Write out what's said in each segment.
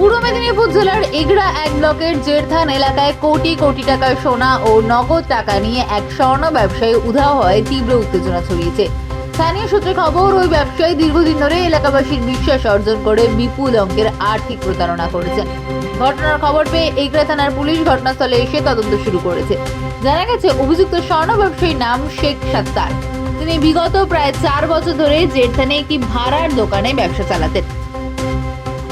পূর্ব মেদিনীপুর জেলার এগড়া এক ব্লকের জেরথান এলাকায় কোটি কোটি টাকার সোনা ও নগদ টাকা নিয়ে এক স্বর্ণ ব্যবসায়ী উধাও হয় তীব্র উত্তেজনা ছড়িয়েছে। স্থানীয় সূত্রে খবর, ওই ব্যবসায়ী দীর্ঘদিন ধরে এলাকাবাসীর বিশ্বাস অর্জন করে বিপুল অঙ্কের আর্থিক প্রতারণা করেছেন ঘটনার খবর পেয়ে এগড়া থানার পুলিশ ঘটনাস্থলে এসে তদন্ত শুরু করেছে। জানা গেছে, অভিযুক্ত স্বর্ণ ব্যবসায়ীর নাম শেখ সাত্তার। তিনি বিগত প্রায় চার বছর ধরে জেরথানে একটি ভাড়ার দোকানে ব্যবসা চালাতেন।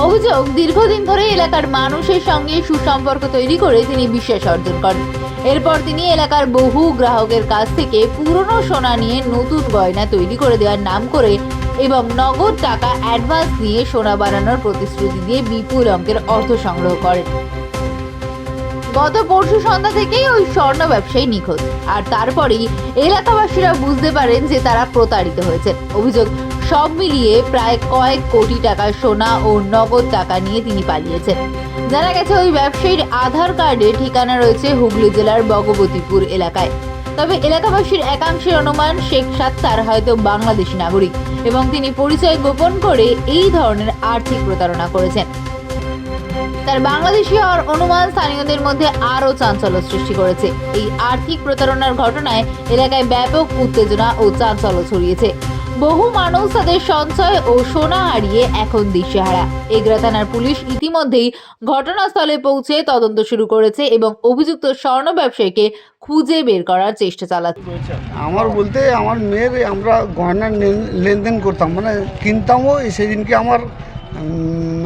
অভিযোগ, দীর্ঘদিন ধরে এলাকার মানুষের সঙ্গে সুসম্পর্ক তৈরি করে তিনি বিশ্বাস অর্জন করেন। এরপর তিনি এলাকার বহু গ্রাহকের কাছ থেকে পুরনো সোনা নিয়ে নতুন গয়না তৈরি করে দেওয়ার নাম করে এবং নগদ টাকা অ্যাডভান্স নিয়ে সোনা বানানোর প্রতিশ্রুতি দিয়ে বিপুল অঙ্কের অর্থ সংগ্রহ করেন। গত পরশু সন্ধ্যা থেকেই ওই স্বর্ণ ব্যবসায়ী নিখোঁজ। আর তারপরেই এলাকাবাসীরা বুঝতে পারেন যে তারা প্রতারিত হয়েছে অভিযোগ সব মিলিয়ে প্রায় কয়েক কোটি টাকা সোনা ও নগদ টাকা নিয়ে তিনি পালিয়েছেন। জানা গেছে ওই ব্যবসায়ীর আধার কার্ডে ঠিকানা রয়েছে হুগলি জেলার ভগবতীপুর এলাকায়। তবে এলাকাবাসীর একাংশের অনুমান, শেখ সাত্তার হয়তো বাংলাদেশি নাগরিক এবং তিনি পরিচয় গোপন করে এই ধরনের আর্থিক প্রতারণা করেছেন। তার বাংলাদেশি হওয়ার অনুমান স্থানীয়দের মধ্যে আরও চাঞ্চল্য সৃষ্টি করেছে। এই আর্থিক প্রতারণার ঘটনায় এলাকায় ব্যাপক উত্তেজনা ও চাঞ্চল্য ছড়িয়েছে। বহু মানুষ তাদের সঞ্চয় ও সোনা হারিয়ে এখন দিশেহারা। এগরা থানার পুলিশ ইতিমধ্যেই ঘটনাস্থলে পৌঁছে তদন্ত শুরু করেছে এবং অভিযুক্ত স্বর্ণ ব্যবসায়ীকে খুঁজে বের করার চেষ্টা চালাচ্ছে। আমার বলতে আমার মেয়ের আমরা গয়না লেন- লেনদেন করতাম মানে কিনতামও সেদিনকে আমার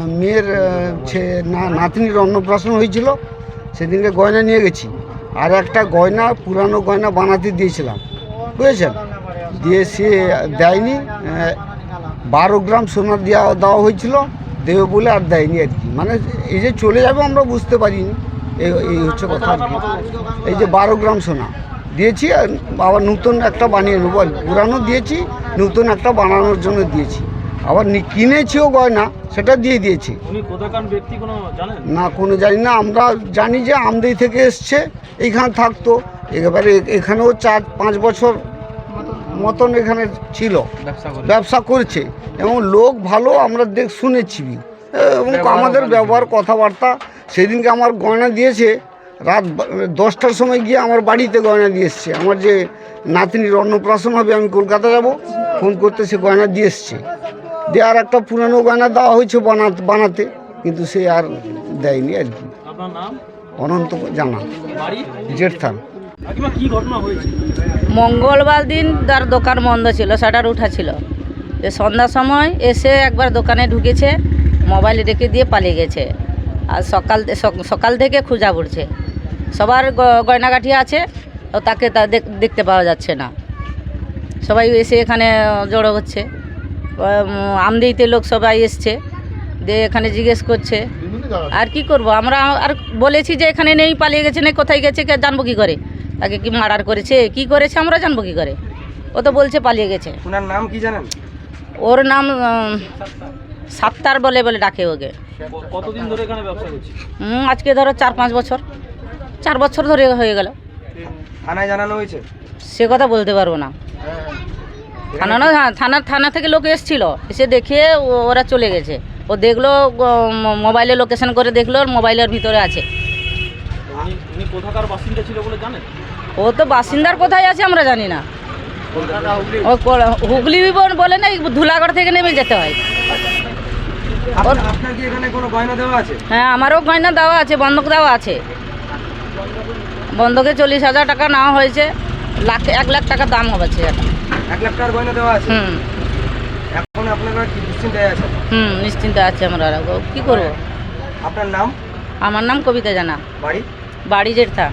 মেয়ের নাতনির অন্নপ্রাশন হয়েছিল, সেদিনকে গয়না নিয়ে গেছি। আর একটা গয়না, পুরানো গয়না বানাতে দিয়েছিলাম, বুঝেছেন? দিয়ে সে দেয়নি বারো গ্রাম সোনা দেওয়া দেওয়া হয়েছিল দেবে বলে আর দেয়নি আর কি। মানে এই যে চলে যাবে আমরা বুঝতে পারিনি এই এই হচ্ছে কথা আর কি। এই যে বারো গ্রাম সোনা দিয়েছি আর আবার নতুন একটা বানিয়ে নেব আর পুরানো দিয়েছি নতুন একটা বানানোর জন্য দিয়েছি। আবার কিনেছিও গয়না সেটা দিয়ে দিয়েছি। না কোনো জানি না আমরা জানি যে আমদানি থেকে এসছে এইখানে থাকতো এবারে এখানেও চার পাঁচ বছর মতন এখানে ছিল। ব্যবসা করছে। এবং লোক ভালো আমরা দেখ শুনেছি। এবং আমাদের ব্যবহার কথাবার্তা সেদিনকে আমার গয়না দিয়েছে। রাত দশটার সময় গিয়ে আমার বাড়িতে গয়না দিয়ে এসছে। আমার যে নাতনির অন্নপ্রাশন হবে আমি কলকাতা যাব। ফোন করতে সে গয়না দিয়ে এসছে। দিয়ে আর একটা পুরানো গয়না দেওয়া হয়েছে বানাতে বানাতে। কিন্তু সে আর দেয়নি আর কি। অনন্ত জানা। বাড়ি? জেঠথান। কাকিমা কি ঘটনা হয়েছে? মঙ্গলবার দিন তার দোকান বন্ধ ছিল শাটার উঠা ছিল। যে সন্ধ্যার সময় এসে একবার দোকানে ঢুকেছে মোবাইল রেখে দিয়ে পালিয়ে গেছে। আর সকাল সক- সকাল থেকে খোঁজা পড়ছে। সবার গ- গয়নাগাঠি আছে তো তাকে তা দেখ- দেখতে পাওয়া যাচ্ছে না। সবাই এসে এখানে জড়ো হচ্ছে। আমদিতে লোক সবাই এসছে দিয়ে এখানে জিজ্ঞেস করছে আর কি করব? আমরা আর বলেছি যে এখানে নেই পালিয়ে গেছে নেই কোথায় গেছে কে জানব কী করে? তাকে কি মার্ডার করেছে? কি করেছে? আমরা জানব কি করে? ও তো বলছে পালিয়ে গেছে। ওনার নাম কি জানেন? ওর নাম সাত্তার বলে বলে ডাকে ওকে। কতদিন ধরে এখানে ব্যবসা করছে? হুম, আজকে ধরো চার পাঁচ বছর। চার বছর ধরে হয়ে গেল। থানায় জানানো হয়েছে? সে কথা বলতে পারব না। থানা না হ্যাঁ থানা থানা থেকে লোক এসছিল। এসে দেখে ও- ওরা চলে গেছে। ও দেখল মোবাইলে লোকেশন করে দেখল ওর মোবাইলের ভিতরে আছে। উনি উনি কোথাকার বাসিন্দা ছিল বলে জানেন? ও তো বাসিন্দার কোথায় আছে আমরা জানি না। ও হুগলি বলে না এই ধুলাগড় থেকে নেমে যেতে হয়। আপনার আপনার কি এখানে কোনো গয়না দেওয়া আছে? হ্যাঁ আমারও গয়না দেওয়া আছে বন্ধক দেওয়া আছে। বন্ধকে চল্লিশ হাজার টাকা নেওয়া হয়েছে লাখ এক লাখ টাকা দাম হবে এক লাখ টাকার গয়না দেওয়া আছে? হুম। এখন আপনারা কি আছেন হুম নিশ্চিন্তে আছে আমরা। কী করব? আপনার নাম? আমার নাম কবিতা জানা। বাড়ি? বাড়ি যেটা